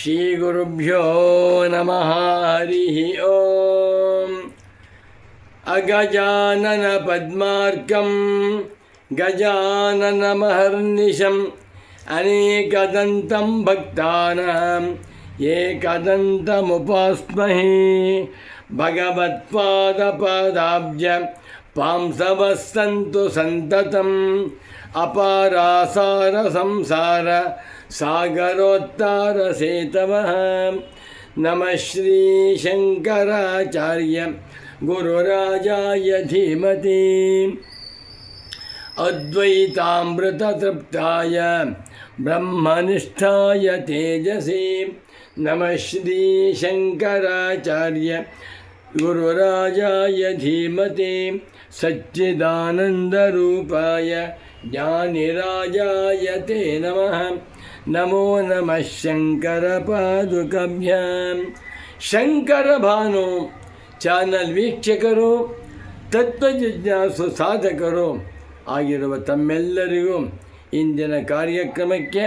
श्रीगुरुभ्यो नमः हरिः ॐ अगजाननपद्मार्कं गजाननमहर्निशम् अनेकदन्तं भक्तानाम् एकदन्तमुपास्महे भगवत्पादपादाब्ज पांसवः सन्तु सन्ततम् अपारासारसंसार सागरोत्तारसेतवः। नमः श्रीशङ्कराचार्य गुरुराजाय धीमति। अद्वैतामृततृप्ताय ब्रह्मनिष्ठाय तेजसे। नमः श्रीशङ्कराचार्य गुरुराजाय धीमते। सच्चिदानन्दरूपाय ज्ञानिराजाय ते नमः। ನಮೋ ನಮಃ ಶಂಕರ ಪಾದುಕಭ್ಯಾಂ ಶಂಕರ ಭಾನು ಚಾನಲ್ ವೀಕ್ಷಕರು ತತ್ವಜಿಜ್ಞಾಸು ಸಾಧಕರು ಆಗಿರುವ ತಮ್ಮೆಲ್ಲರಿಗೂ ಇಂದಿನ ಕಾರ್ಯಕ್ರಮಕ್ಕೆ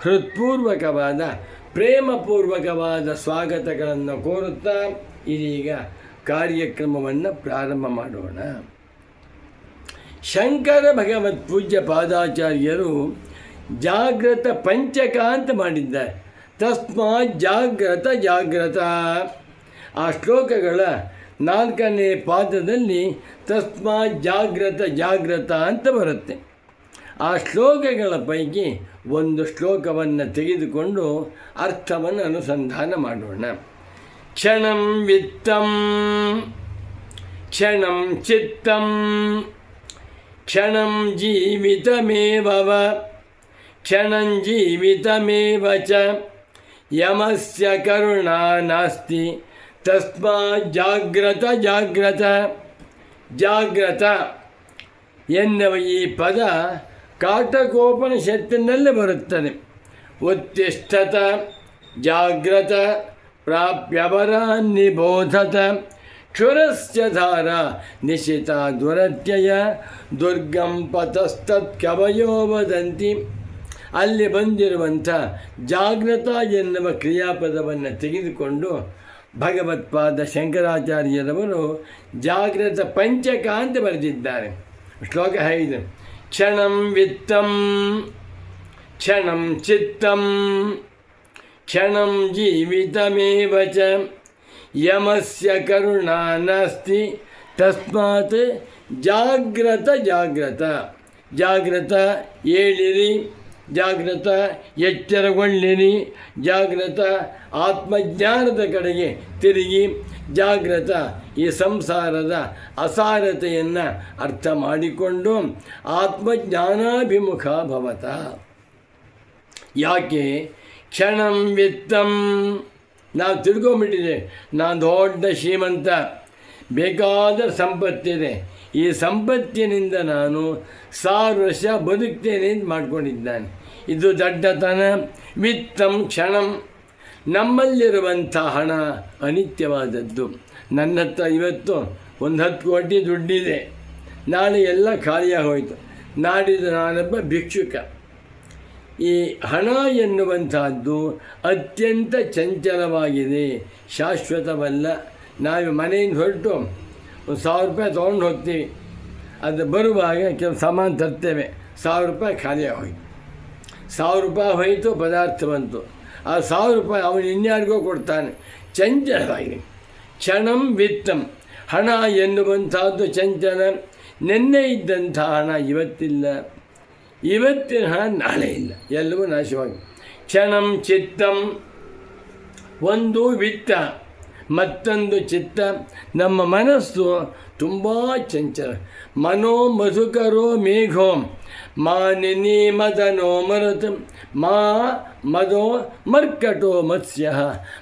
ಹೃತ್ಪೂರ್ವಕವಾದ, ಪ್ರೇಮಪೂರ್ವಕವಾದ ಸ್ವಾಗತಗಳನ್ನು ಕೋರುತ್ತಾ ಇದೀಗ ಕಾರ್ಯಕ್ರಮವನ್ನು ಪ್ರಾರಂಭ ಮಾಡೋಣ. ಶಂಕರ ಭಗವತ್ ಪೂಜ್ಯ ಪಾದಾಚಾರ್ಯರು ಜಾಗೃತ ಪಂಚಕ ಅಂತ ಮಾಡಿದ್ದಾರೆ ತಸ್ಮಾತ್ ಜಾಗ್ರತ ಜಾಗ್ರತ. ಆ ಶ್ಲೋಕಗಳ ನಾಲ್ಕನೇ ಪಾದದಲ್ಲಿ ತಸ್ಮಾತ್ ಜಾಗ್ರತ ಜಾಗ್ರತ ಅಂತ ಬರುತ್ತೆ. ಆ ಶ್ಲೋಕಗಳ ಪೈಕಿ ಒಂದು ಶ್ಲೋಕವನ್ನು ತೆಗೆದುಕೊಂಡು ಅರ್ಥವನ್ನು ಅನುಸಂಧಾನ ಮಾಡೋಣ. ಕ್ಷಣಂ ವಿತ್ತಂ, ಕ್ಷಣಂ ಚಿತ್ತಂ, ಕ್ಷಣಂ ಜೀವಿತಮೇವವ. ಜೀವಿತಮೇವ ಚ ಯಮಸ್ಯ ಕರುಣಾ ನಾಸ್ತಿ ತಸ್ಮಾ ಜಾಗ್ರತ ಜಾಗ್ರತ ಜಾಗ್ರತ ಎನ್ನುವ ಈ ಪದ ಕಾಟಕೋಪನಿಷತ್ತಿನಲ್ಲಿ ಬರುತ್ತದೆ। ಉತ್ತಿಷ್ಠತ, ಜಾಗ್ರತ ಪ್ರಾಪ್ಯವರಾನ್ನಿಬೋಧತ ಕ್ಷುರಸ್ಯ ಧಾರ, ನಿಶಿತ ದುರತ್ಯಯ ದುರ್ಗಂ ಪತಸ್ತತ್ ಕವಯೋ ವದಂತಿ। ಅಲ್ಲಿ ಬಂದಿರುವಂಥ ಜಾಗೃತ ಎನ್ನುವ ಕ್ರಿಯಾಪದವನ್ನು ತೆಗೆದುಕೊಂಡು ಭಗವತ್ಪಾದ ಶಂಕರಾಚಾರ್ಯರವರು ಜಾಗೃತ ಪಂಚಕ ಅಂತ ಬರೆದಿದ್ದಾರೆ. ಶ್ಲೋಕ ಐದು. ಕ್ಷಣಂ ವಿತ್ತಂ, ಕ್ಷಣಂ ಚಿತ್ತಂ, ಕ್ಷಣಂ ಜೀವಿತಮೇವ ಚ, ಯಮಸ್ಯ ಕರುಣಾ ನಾಸ್ತಿ, ತಸ್ಮಾತ್ ಜಾಗ್ರತ ಜಾಗ್ರತ. ಜಾಗ್ರತ ಏಳಿರಿ. ಜಾಗೃತ ಎಚ್ಚರಗೊಳ್ಳಿರಿ. ಜಾಗೃತ ಆತ್ಮಜ್ಞಾನದ ಕಡೆಗೆ ತಿರುಗಿ. ಜಾಗೃತ ಈ ಸಂಸಾರದ ಅಸಾರತೆಯನ್ನು ಅರ್ಥ ಮಾಡಿಕೊಂಡು ಆತ್ಮಜ್ಞಾನಾಭಿಮುಖ ಭವತ. ಯಾಕೆ? ಕ್ಷಣಂ ವಿತ್ತಂ ನಾವು ತಿಳ್ಕೊಂಬಿಟ್ಟಿದೆ ನಾನು ದೊಡ್ಡ ಶ್ರೀಮಂತ. ಬೇಕಾದ ಸಂಪತ್ತಿದೆ. ಈ ಸಂಪತ್ತಿನಿಂದ ನಾನು ಸಾವಿರ ವರ್ಷ ಬದುಕ್ತೇನೆ ಅಂತ ಮಾಡ್ಕೊಂಡಿದ್ದಾನೆ. ಇದು ದಡ್ಡತನ ವಿತ್ತಂ ಕ್ಷಣಂ ನಮ್ಮಲ್ಲಿರುವಂಥ ಹಣ ಅನಿತ್ಯವಾದದ್ದು. ನನ್ನ ಹತ್ರ ಇವತ್ತು ಒಂದು ಹತ್ತು ಕೋಟಿ ದುಡ್ಡಿದೆ. ನಾಳೆ ಎಲ್ಲ ಖಾಲಿಯಾಗಿ ಹೋಯಿತು. ನಾಡಿದ್ದು ನಾನೊಬ್ಬ ಭಿಕ್ಷುಕ. ಈ ಹಣ ಎನ್ನುವಂತಹದ್ದು ಅತ್ಯಂತ ಚಂಚಲವಾಗಿದೆ. ಶಾಶ್ವತವಲ್ಲ. ನಾವು ಮನೆಯಿಂದ ಹೊರಟು ಒಂದು ಸಾವಿರ ರೂಪಾಯಿ ತೊಗೊಂಡು ಹೋಗ್ತೀವಿ. ಅದು ಬರುವಾಗ ಕೆಲವು ಸಾಮಾನು ತರ್ತೇವೆ. ಸಾವಿರ ರೂಪಾಯಿ ಖಾಲಿ ಹೋಯ್ತು ಸಾವಿರ ರೂಪಾಯಿ ಹೋಯಿತು, ಪದಾರ್ಥ ಬಂತು. ಆ ಸಾವಿರ ರೂಪಾಯಿ ಅವನು ಇನ್ಯಾರಿಗೋ ಕೊಡ್ತಾನೆ. ಚಂಚಲವಾಗಿ ಕ್ಷಣಂ ವಿತ್ತಂ. ಹಣ ಎನ್ನುವಂಥದ್ದು ಚಂಚಲ. ನಿನ್ನೆ ಇದ್ದಂಥ ಹಣ ಇವತ್ತಿಲ್ಲ. ಇವತ್ತಿನ ಹಣ ನಾಳೆ ಇಲ್ಲ. ಎಲ್ಲವೂ ನಾಶವಾಗಿ ಕ್ಷಣಂ ಚಿತ್ತಂ. ಒಂದು ವಿತ್ತ. ಮತ್ತೊಂದು ಚಿತ್ತ, ನಮ್ಮ ಮನಸ್ಸು ತುಂಬ ಚಂಚಲ. ಮನೋ ಮಧುಕರೋ ಮೇಘೋ ಮಾನಿನಿ ಮದನೋ ಮರತ, ಮಾ ಮದೋ ಮರ್ಕಟೋ ಮತ್ಸ್ಯ,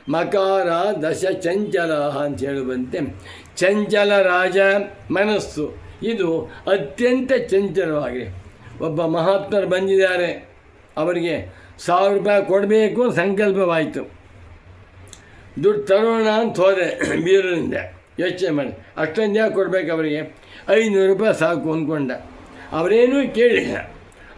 ಮಕಾರ ದಶ ಚಂಚಲ ಅಂತ ಹೇಳುವಂತೆ. ಚಂಚಲ ರಾಜ ಮನಸ್ಸು, ಇದು ಅತ್ಯಂತ ಚಂಚಲವಾಗಿದೆ. ಒಬ್ಬ ಮಹಾತ್ಮರು ಬಂದಿದ್ದಾರೆ, ಅವರಿಗೆ ಸಾವಿರ ರೂಪಾಯಿ ಕೊಡಬೇಕು, ಸಂಕಲ್ಪವಾಯಿತು. ದುಡ್ಡು ತರೋಣ ಅಂತ ಹೋದೆ ಬೀರರಿಂದ. ಯೋಚನೆ ಮಾಡಿ. ಅಷ್ಟೊಂದು ಯಾಕೆ ಕೊಡ್ಬೇಕು ಅವರಿಗೆ? ಐನೂರು ರೂಪಾಯಿ ಸಾಕು ಅಂದ್ಕೊಂಡ ಅವರೇನೂ ಕೇಳಿಲ್ಲ.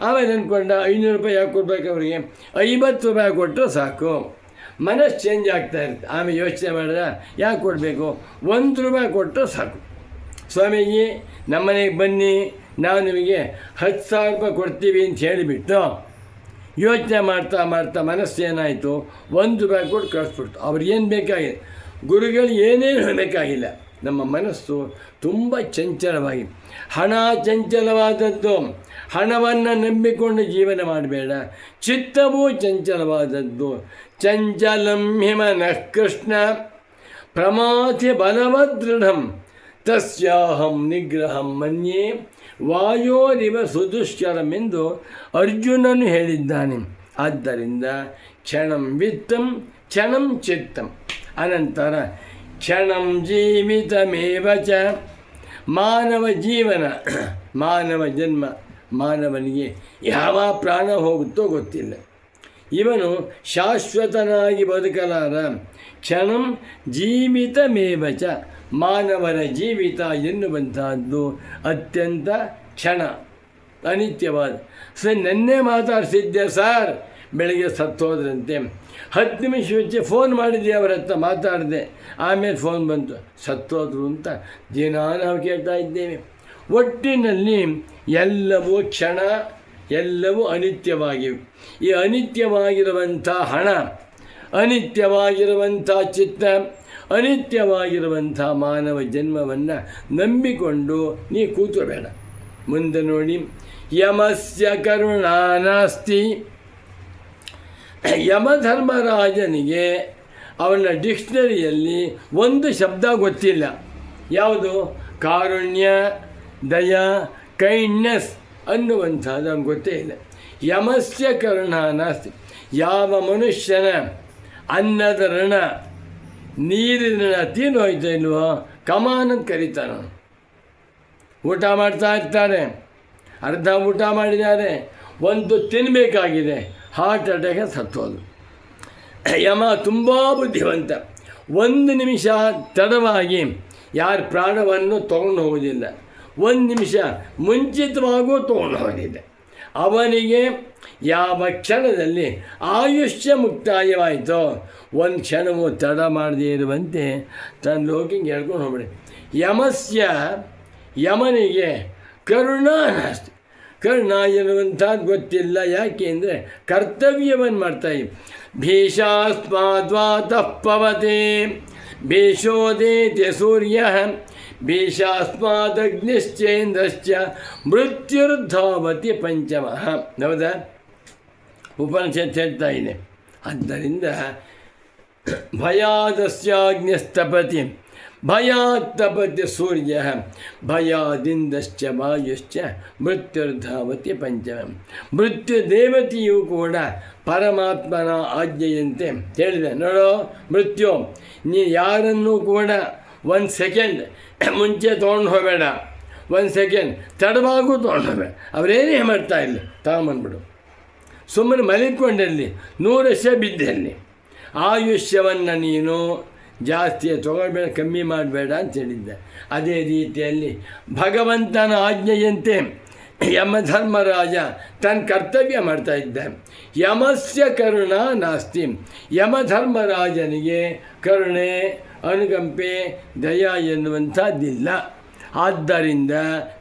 ಆಮೇಲೆ ಅಂದ್ಕೊಂಡ ಐನೂರು ರೂಪಾಯಿ ಯಾಕೆ ಕೊಡ್ಬೇಕು ಅವರಿಗೆ? ಐವತ್ತು ರೂಪಾಯಿ ಕೊಟ್ಟರೆ ಸಾಕು. ಮನಸ್ಸು ಚೇಂಜ್ ಆಗ್ತಾ ಇರುತ್ತೆ. ಆಮೇಲೆ ಯೋಚನೆ ಮಾಡಿದ, ಯಾಕೆ ಕೊಡಬೇಕು? ಒಂದು ರೂಪಾಯಿ ಕೊಟ್ಟರೆ ಸಾಕು. ಸ್ವಾಮೀಜಿ, ನಮ್ಮನೆಗೆ ಬನ್ನಿ. ನಾವು ನಿಮಗೆ ಹತ್ತು ಸಾವಿರ ರೂಪಾಯಿ ಕೊಡ್ತೀವಿ ಅಂತ ಹೇಳಿಬಿಟ್ಟು ಯೋಚನೆ ಮಾಡ್ತಾ ಮಾಡ್ತಾ ಮನಸ್ಸು ಏನಾಯಿತು? ಒಂದು ರೂಪಾಯಿ ಕೊಟ್ಟು ಕಳಿಸ್ಬಿಡ್ತು. ಅವ್ರಿಗೇನು ಬೇಕಾಗಿದೆ ಗುರುಗಳು ಏನೇನು ಹೇಳಬೇಕಾಗಿಲ್ಲ ನಮ್ಮ ಮನಸ್ಸು ತುಂಬ ಚಂಚಲವಾಗಿ ಹಣ ಚಂಚಲವಾದದ್ದು. ಹಣವನ್ನು ನಂಬಿಕೊಂಡು ಜೀವನ ಮಾಡಬೇಡ. ಚಿತ್ತವೂ ಚಂಚಲವಾದದ್ದು. ಚಂಚಲಂ ಹಿಮನಃ ಕೃಷ್ಣ. ಪ್ರಮಾತಿ ಬಲವದೃಢಂ. ತಸ್ಯಾಹಂ ನಿಗ್ರಹಂ ಮನ್ಯೆ. ವಾಯೋರಿವ ಸುದುಶ್ಚರಮೆಂದು ಅರ್ಜುನನು ಹೇಳಿದ್ದಾನೆ. ಆದ್ದರಿಂದ ಕ್ಷಣಂ ವಿತ್ತಂ, ಕ್ಷಣಂ ಚಿತ್ತಂ. ಅನಂತರ ಕ್ಷಣಂ ಜೀವಿತಮೇವ ಚ. ಮಾನವ ಜೀವನ, ಮಾನವ ಜನ್ಮ, ಮಾನವನಿಗೆ ಯಾವ ಪ್ರಾಣ ಹೋಗುತ್ತೋ ಗೊತ್ತಿಲ್ಲ. ಇವನು ಶಾಶ್ವತನಾಗಿ ಬದುಕಲಾರ. ಕ್ಷಣಂ ಜೀವಿತಮೇವ ಚ. ಮಾನವನ ಜೀವಿತ ಎನ್ನುವಂತಹದ್ದು ಅತ್ಯಂತ ಕ್ಷಣ, ಅನಿತ್ಯವಾದ. ಸರ್ ನೆನ್ನೆ ಮಾತಾಡಿಸಿದ್ದೆ, ಸರ್, ಬೆಳಗ್ಗೆ ಸತ್ತೋದ್ರಂತೆ. ಹತ್ತು ನಿಮಿಷ ಮುಂಚೆ ಫೋನ್ ಮಾಡಿದ್ದೆ ಅವರ ಹತ್ರ ಮಾತಾಡಿದೆ. ಆಮೇಲೆ ಫೋನ್ ಬಂತು, ಸತ್ತೋದ್ರು ಅಂತ ದಿನ ನಾವು ಕೇಳ್ತಾ ಇದ್ದೇವೆ. ಒಟ್ಟಿನಲ್ಲಿ ಎಲ್ಲವೂ ಕ್ಷಣ, ಎಲ್ಲವೂ ಅನಿತ್ಯವಾಗಿವೆ. ಈ ಅನಿತ್ಯವಾಗಿರುವಂಥ ಹಣ, ಅನಿತ್ಯವಾಗಿರುವಂಥ ಚಿತ್ತ ಅನಿತ್ಯವಾಗಿರುವಂಥ ಮಾನವ ಜನ್ಮವನ್ನು ನಂಬಿಕೊಂಡು ನೀ ಕೂತಬೇಡ ಮುಂದೆ ನೋಡಿ, ಯಮಸ್ಯ ಕರುಣಾ ನಾಸ್ತಿ. ಯಮಧರ್ಮರಾಜನಿಗೆ ಅವನ ಡಿಕ್ಷನರಿಯಲ್ಲಿ ಒಂದು ಶಬ್ದ ಗೊತ್ತಿಲ್ಲ. ಯಾವುದು? ಕಾರುಣ್ಯ, ದಯ, ಕೈಂಡ್ನೆಸ್ ಅನ್ನುವಂಥದ್ದು ನಮ್ಗೆ ಗೊತ್ತೇ ಇಲ್ಲ. ಯಮಸ್ಯ ಕರುಣ ನಾಸ್ತಿ. ಯಾವ ಮನುಷ್ಯನ ಅನ್ನದ ಋಣ ನೀರಿನ ತೀನು ಹೋಯ್ತಾ ಇಲ್ವೋ ಕಮಾನ್ ಅಂತ ಕರೀತಾನೆ. ಊಟ ಮಾಡ್ತಾ ಇರ್ತಾರೆ. ಅರ್ಧ ಊಟ ಮಾಡಿದ್ದಾರೆ. ಒಂದು ತಿನ್ನಬೇಕಾಗಿದೆ ಹಾರ್ಟ್ ಅಟ್ಯಾಕ್ ಸತ್ತೋದು ಯಮ ತುಂಬ ಬುದ್ಧಿವಂತ. ಒಂದು ನಿಮಿಷ ತಡವಾಗಿ ಯಾರ ಪ್ರಾಣವನ್ನು ತೊಗೊಂಡು ಹೋಗೋದಿಲ್ಲ ಒಂದು ನಿಮಿಷ ಮುಂಚಿತವಾಗೂ ತೊಗೊಂಡು ಹೋಗೋದಿಲ್ಲ ಅವನಿಗೆ ಯಾವ ಕ್ಷಣದಲ್ಲಿ ಆಯುಷ್ಯ ಮುಕ್ತಾಯವಾಯಿತೋ, ಒಂದು ಕ್ಷಣವು ತಡ ಮಾಡದೇ ಇರುವಂತೆ ತನ್ನ ಲೋಕಿಗೆ ಹೇಳ್ಕೊಂಡು ಹೋಗ್ಬಿಡಿ. ಯಮಸ್ಯ ಯಮನಿಗೆ ಕರುಣಾ ನಾಸ್ತಿ. ಕರುಣ ಎನ್ನುವಂಥದ್ದು ಗೊತ್ತಿಲ್ಲ, ಯಾಕೆ ಅಂದರೆ ಕರ್ತವ್ಯವನ್ನು ಮಾಡ್ತಾಯಿ ಭೀಷಾಸ್ಮಾದ್ವಾತಃ ಪವತೆ ಭೀಷೋದೇತ್ಯ ಸೂರ್ಯ. ಭೀಷಾಸ್ಮಾದಗ್ನಿಶ್ಚೇಂದ್ರಶ್ಚ ಮೃತ್ಯುರ್ಧಾವತಿ ಪಂಚಮ. ಹೌದಾ? ಉಪನಿಷತ್ ಹೇಳ್ತಾ ಇದೆ. ಆದ್ದರಿಂದ ಭಯಾದಸ್ಯಾಗ್ನಿಸ್ತಪತಿ, ಭಯಾತ್ತಪತಿ ಸೂರ್ಯ, ಭಯಾದಿಂದಶ್ಚ ವಾಯುಶ್ಚ ಮೃತ್ಯುರ್ಧಾವತಿ ಪಂಚಮ. ಮೃತ್ಯು ದೇವತೆಯು ಕೂಡ ಪರಮಾತ್ಮನ ಆಜ್ಞೆಯಂತೆ ಹೇಳಿದೆ. ನೋಡೋ, ಮೃತ್ಯು, ನೀ ಯಾರನ್ನೂ ಕೂಡ ಒಂದು ಸೆಕೆಂಡ್ ಮುಂಚೆ ತೊಗೊಂಡು ಹೋಗಬೇಡ. ಒಂದು ಸೆಕೆಂಡ್ ತಡವಾಗೂ ತೊಗೊಂಡು ಹೋಗಬೇಡ. ಅವರೇನೇ ಮಾಡ್ತಾ ಇಲ್ಲ. ತಗೊಂಬಂದ್ಬಿಡು ಸುಮ್ಮನೆ ಮಲಿಕೊಂಡಿರಲಿ ನೂರು ವರ್ಷ ಬಿದ್ದಲ್ಲಿ ಆಯುಷ್ಯವನ್ನು ನೀನು ಜಾಸ್ತಿ ತೊಗೊಳ್ಬೇಡ, ಕಮ್ಮಿ ಮಾಡಬೇಡ ಅಂತ ಹೇಳಿದ್ದೆ. ಅದೇ ರೀತಿಯಲ್ಲಿ ಭಗವಂತನ ಆಜ್ಞೆಯಂತೆ ಯಮಧರ್ಮರಾಜ ತನ್ನ ಕರ್ತವ್ಯ ಮಾಡ್ತಾ ಇದ್ದ. ಯಮಸ್ಯ ಕರುಣ ನಾಸ್ತಿ. ಯಮಧರ್ಮರಾಜನಿಗೆ ಕರುಣೆ ಅನುಕಂಪೆ, ದಯ ಎನ್ನುವಂಥದ್ದಿಲ್ಲ. ಆದ್ದರಿಂದ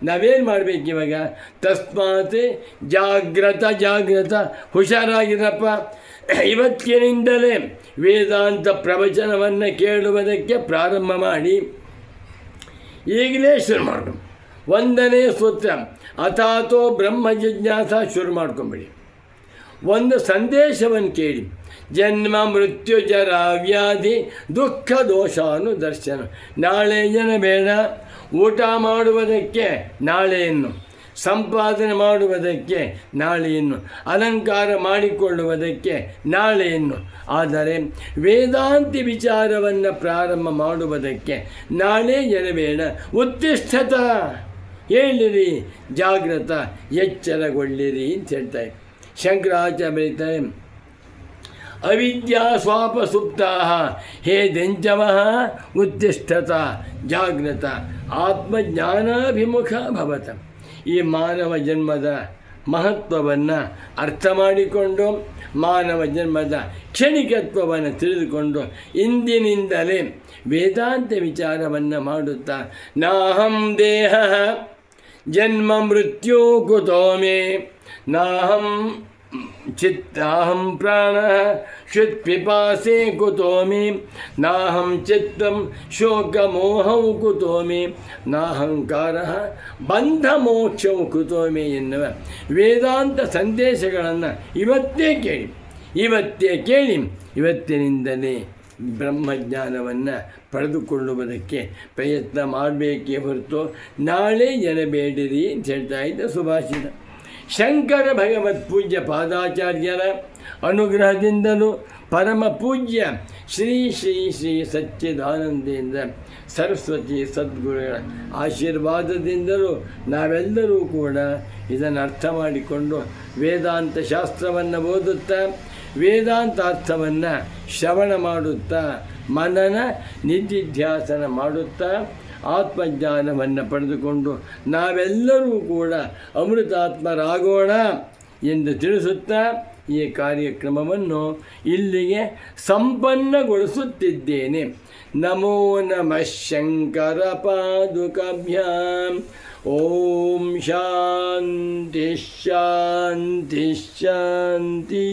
ನಾವೇನು ಮಾಡಬೇಕು ಇವಾಗ? ತಸ್ಮಾತ್ ಜಾಗ್ರತ ಜಾಗ್ರತ, ಹುಷಾರಾಗಿರಪ್ಪ. ಇವತ್ತಿನಿಂದಲೇ ವೇದಾಂತ ಪ್ರವಚನವನ್ನು ಕೇಳುವುದಕ್ಕೆ ಪ್ರಾರಂಭ ಮಾಡಿ. ಈಗಲೇ ಶುರು ಮಾಡು ಒಂದನೇ ಸೂತ್ರ ಅಥಾತೋ ಬ್ರಹ್ಮ ಜಿಜ್ಞಾಸ ಶುರು ಮಾಡ್ಕೊಂಬಿಡಿ. ಒಂದು ಸಂದೇಶವನ್ನು ಕೇಳಿ. ಜನ್ಮ ಮೃತ್ಯು ಜರ ವ್ಯಾಧಿ ದುಃಖ ದೋಷಾನು ದರ್ಶನ ನಾಳೆ ಜನ ಬೇಡ? ಊಟ ಮಾಡುವುದಕ್ಕೆ ನಾಳೆಯನ್ನು ಸಂಪಾದನೆ ಮಾಡುವುದಕ್ಕೆ ನಾಳೆಯನ್ನು ಅಲಂಕಾರ ಮಾಡಿಕೊಳ್ಳುವುದಕ್ಕೆ ನಾಳೆಯನ್ನು ಆದರೆ ವೇದಾಂತಿ ವಿಚಾರವನ್ನು ಪ್ರಾರಂಭ ಮಾಡುವುದಕ್ಕೆ ನಾಳೆ ಜನಬೇಡ ಉತ್ತಿಷ್ಠತ. ಹೇಳಿರಿ ಜಾಗ್ರತ, ಎಚ್ಚರಗೊಳ್ಳಿರಿ ಅಂತ ಹೇಳ್ತಾರೆ ಶಂಕರಾಚಾರ್ಯ ಬರೀತಾರೆ ಅವಿದ್ಯಾ ಸ್ವಾಪ ಸುಪ್ತಾ ಹೇ ದೆಂಚವ ಉತ್ತಿಷ್ಠತ ಜಾಗ್ರತ, ಆತ್ಮಜ್ಞಾನಾಭಿಮುಖ ಭವತ. ಈ ಮಾನವ ಜನ್ಮದ ಮಹತ್ವವನ್ನು ಅರ್ಥ ಮಾಡಿಕೊಂಡು, ಮಾನವ ಜನ್ಮದ ಕ್ಷಣಿಕತ್ವವನ್ನು ತಿಳಿದುಕೊಂಡು ಇಂದಿನಿಂದಲೇ ವೇದಾಂತ ವಿಚಾರವನ್ನು ಮಾಡುತ್ತಾ, ನಾಹಂ ದೇಹ, ಜನ್ಮ ಮೃತ್ಯು ಕುತೋಮೆ. ನಾಹಂ ಚಿತ್ತಾಹಂ ಪ್ರಾಣ ಶುತ್ಪಿಪಾಸೆ ಕುತೋಮಿ ನಾಹಂ ಚಿತ್ತಂ ಶೋಕಮೋಹೌ ಕುತೋಮಿ ನಾಹಂಕಾರ ಬಂಧ ಮೋಕ್ಷವು ಕುತೋಮಿ ಎನ್ನುವ ವೇದಾಂತ ಸಂದೇಶಗಳನ್ನು ಇವತ್ತೇ ಕೇಳಿ। ಇವತ್ತೇ ಕೇಳಿ। ಇವತ್ತಿನಿಂದಲೇ ಬ್ರಹ್ಮಜ್ಞಾನವನ್ನು ಪಡೆದುಕೊಳ್ಳುವುದಕ್ಕೆ ಪ್ರಯತ್ನ ಮಾಡಬೇಕೇ ಹೊರತು ನಾಳೆ ಜನಬೇಡಿರಿ ಅಂತ ಹೇಳ್ತಾ ಇದ್ದ ಸುಭಾಷಿತ. ಶಂಕರ ಭಗವತ್ ಪೂಜ್ಯ ಪಾದಾಚಾರ್ಯರ ಅನುಗ್ರಹದಿಂದಲೂ ಪರಮ ಪೂಜ್ಯ ಶ್ರೀ ಶ್ರೀ ಶ್ರೀ ಸಚ್ಚಿದಾನಂದೇಂದ್ರ ಸರಸ್ವತಿ ಸದ್ಗುರುಗಳ ಆಶೀರ್ವಾದದಿಂದಲೂ ನಾವೆಲ್ಲರೂ ಕೂಡ ಇದನ್ನು ಅರ್ಥ ಮಾಡಿಕೊಂಡು ವೇದಾಂತ ಶಾಸ್ತ್ರವನ್ನು ಓದುತ್ತಾ ವೇದಾಂತ ಅರ್ಥವನ್ನು ಶ್ರವಣ ಮಾಡುತ್ತಾ, ಮನನ ನಿಧಿಧ್ಯಾಸನ ಮಾಡುತ್ತಾ ಆತ್ಮಜ್ಞಾನವನ್ನು ಪಡೆದುಕೊಂಡು ನಾವೆಲ್ಲರೂ ಕೂಡ ಅಮೃತಾತ್ಮರಾಗೋಣ ಎಂದು ತಿಳಿಸುತ್ತಾ ಈ ಕಾರ್ಯಕ್ರಮವನ್ನು ಇಲ್ಲಿಗೆ ಸಂಪನ್ನಗೊಳಿಸುತ್ತಿದ್ದೇನೆ. ನಮೋ ನಮಃ ಶಂಕರ ಪಾದುಕಾಭ್ಯಾಂ. ಓಂ ಶಾಂತಿ ಶಾಂತಿ ಶಾಂತಿ.